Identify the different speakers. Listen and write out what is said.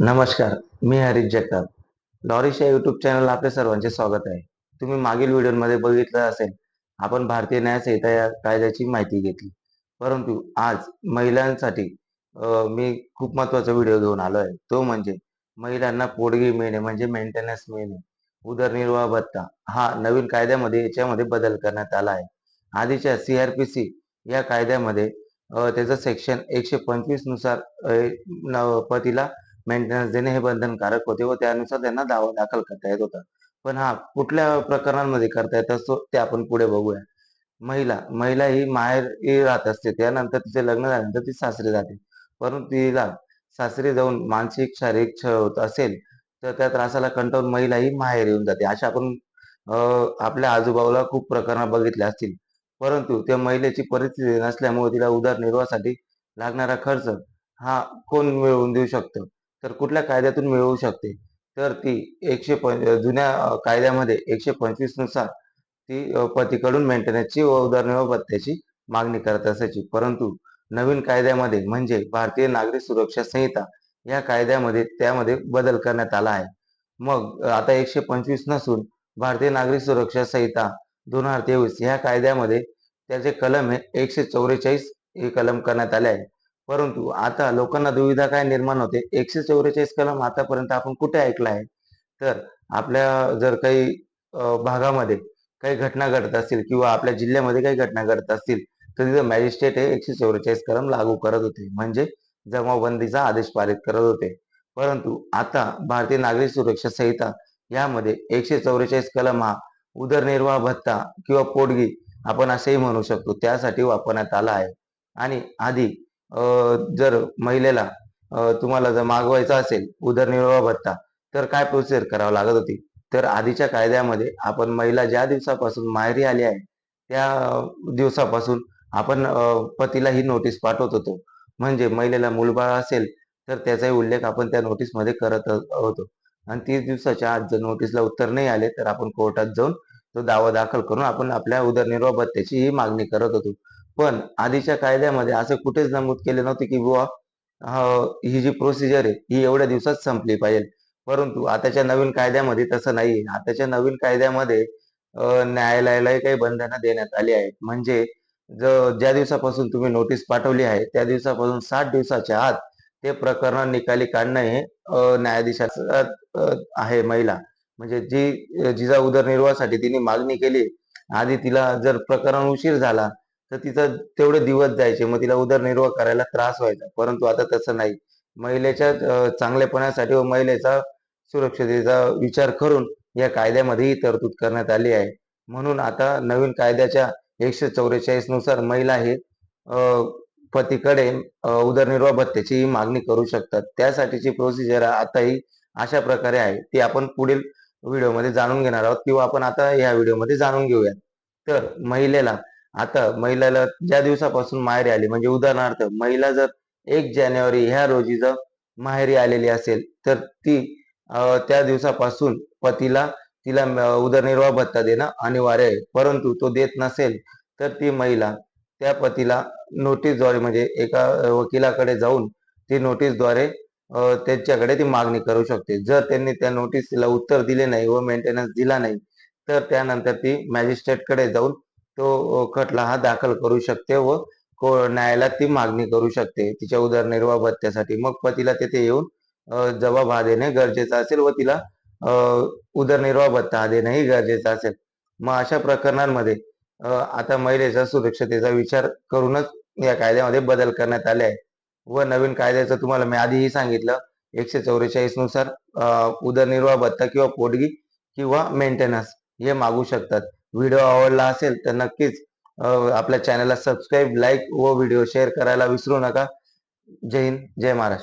Speaker 1: नमस्कार मी हरीश जगताप. लॉरिश या YouTube channel आपल्या सर्वांचे स्वागत आहे. तुम्ही मागील व्हिडिओमध्ये बघितलं असेल आपण भारतीय न्याय संहिता या कायद्याची माहिती घेतली. परंतु आज महिलांसाठी मी खूप महत्त्वाचा व्हिडिओ घेऊन आलो आहे. तो म्हणजे महिलांना पोडगी मिळणे म्हणजे मेंटेनन्स मिळणे. उदरनिर्वाह भत्ता हा नवीन कायद्यामध्ये याच्यामध्ये बदल करण्यात आला आहे. आधीच्या सीआरपीसी या कायद्यामध्ये त्याचं सेक्शन एकशे पंचवीसनुसार पतीला मेंटेनन्स देणे हे बंधनकारक होते व त्यानुसार त्यांना दावा दाखल करता येत होता. पण हा कुठल्या प्रकरणांमध्ये करता येत असतो ते आपण पुढे बघूया. महिला महिला ही माहेर राहत असते. त्यानंतर तिचे लग्न झाल्यानंतर ती सासरी जाते. परंतु तिला सासरी जाऊन मानसिक शारीरिक छळ होत असेल तर त्या त्रासाला कंटाळून महिला ही माहेर येऊन जाते. अशा आपण आपल्या आजूबाजूला खूप प्रकरण बघितले असतील. परंतु त्या महिलेची परिस्थिती नसल्यामुळे तिला उदरनिर्वाहासाठी लागणारा खर्च हा कोण मिळवून देऊ शकतो? तर कुठल्या कायद्यातून मिळवू शकते? तर ती एकशे पं जुन्या कायद्यामध्ये एकशे पंचवीसनुसार ती पतीकडून मेंटेनन्सची व उदरनिर्वाह भत्त्याची मागणी करत असायची. परंतु नवीन कायद्यामध्ये म्हणजे भारतीय नागरिक सुरक्षा संहिता या कायद्यामध्ये त्यामध्ये बदल करण्यात आला आहे. मग आता एकशे पंचवीस नसून भारतीय नागरिक सुरक्षा संहिता दोन हजार तेवीस ह्या कायद्यामध्ये त्याचे कलम हे एकशे चौवेचाळीस हे कलम करण्यात आले आहे. परंतु आता लोकांना दुविधा काय निर्माण होते? एकशे चौवेचाळीस कलम आतापर्यंत आपण कुठे ऐकला आहे? तर आपल्या जर काही भागामध्ये काही घटना घडत असतील किंवा आपल्या जिल्ह्यामध्ये काही घटना घडत असतील तर तिथं मॅजिस्ट्रेट हे एकशे चौवेचाळीस कलम लागू करत होते. म्हणजे जमावबंदीचा आदेश पारित करत होते. परंतु आता भारतीय नागरिक सुरक्षा संहिता यामध्ये एकशे चौवेचाळीस कलम हा उदरनिर्वाह भत्ता किंवा पोटगी आपण असेही म्हणू शकतो त्यासाठी वापरण्यात आला आहे. आणि आधी जर महिलेला तुम्हाला जर मागवायचा असेल उदरनिर्वाह भत्ता तर काय प्रोसिजर करावं लागत होती? तर आधीच्या कायद्यामध्ये आपण महिला ज्या दिवसापासून माहेरी आली आहे त्या दिवसापासून आपण पतीला ही नोटीस पाठवत होतो. म्हणजे महिलेला मूलबाळ असेल तर त्याचाही उल्लेख आपण त्या नोटीसमध्ये करत होतो. आणि तीस दिवसाच्या आत जर नोटीसला उत्तर नाही आले तर आपण कोर्टात जाऊन तो दावा दाखल करून आपण आपल्या उदरनिर्वाह भत्त्याची ही मागणी करत होतो. पण आधीच्या कायद्यामध्ये असं कुठेच नमूद केले नव्हते की बुवा ही जी प्रोसिजर आहे ही एवढ्या दिवसात संपली पाहिजे. परंतु आताच्या नवीन कायद्यामध्ये तसं नाही आताच्या नवीन कायद्यामध्ये न्यायालयालाही काही बंधनं देण्यात आली आहेत. म्हणजे ज्या दिवसापासून तुम्ही नोटीस पाठवली आहे त्या दिवसापासून साठ दिवसाच्या आत ते प्रकरण निकाली काढणं हे न्यायाधीशाचं आहे महिला. म्हणजे जी जिजा उदरनिर्वाहासाठी तिने मागणी केली. आधी तिला जर प्रकरण उशीर झाला तर तिचं तेवढे दिवस जायचे. मग तिला उदरनिर्वाह करायला त्रास व्हायचा. परंतु आता तसं नाही. महिलेच्या चांगलेपणासाठी व महिलेचा सुरक्षतेचा विचार करून या कायद्यामध्येही तरतूद करण्यात आली आहे. म्हणून आता नवीन कायद्याच्या एकशे चौवेचाळीसनुसार महिला हे पतीकडे उदरनिर्वाह भत्त्याची ही मागणी करू शकतात. त्यासाठीची प्रोसिजर आता ही अशा प्रकारे आहे. ती आपण पुढील व्हिडिओमध्ये जाणून घेणार आहोत किंवा आपण आता या व्हिडिओमध्ये जाणून घेऊया तर महिलेला आता महिलेला ज्या दिवसापासून माहेरी आली म्हणजे उदाहरणार्थ महिला जर एक जानेवारी ह्या रोजी जर माहेरी आलेली असेल तर ती त्या दिवसापासून पतीला तिला उदरनिर्वाह भत्ता देणं अनिवार्य आहे. परंतु तो देत नसेल तर ती महिला त्या पतीला नोटीसद्वारे म्हणजे एका वकिलाकडे जाऊन ती नोटीसद्वारे त्याच्याकडे त्यांच्याकडे ती मागणी करू शकते. जर त्यांनी त्या नोटीसला उत्तर दिले नाही व मेंटेनन्स दिला नाही तर त्यानंतर ती मॅजिस्ट्रेटकडे जाऊन तो खटला हा दाखल करू शकते व न्यायालयात ती मागणी करू शकते. तिच्या उदरनिर्वाह भत्त्यासाठी. मग पतीला तेथे येऊन जबाब हा देणे गरजेचं असेल व तिला उदरनिर्वाह भत्ता हा देणेही गरजेचं असेल. मग अशा प्रकरणांमध्ये आता महिलेच्या सुरक्षतेचा विचार करूनच या कायद्यामध्ये बदल करण्यात आले आहे व नवीन कायद्याचं तुम्हाला मी आधीही सांगितलं एकशे चौवेचाळीसनुसार उदरनिर्वाह भत्ता किंवा पोटगी किंवा मेंटेनन्स हे मागू शकतात. व्हिडिओ आवडला असेल तर नक्कीच आपल्या चॅनलला सबस्क्राईब लाईक व व्हिडिओ शेअर करायला विसरू नका. जय हिंद जय महाराष्ट्र.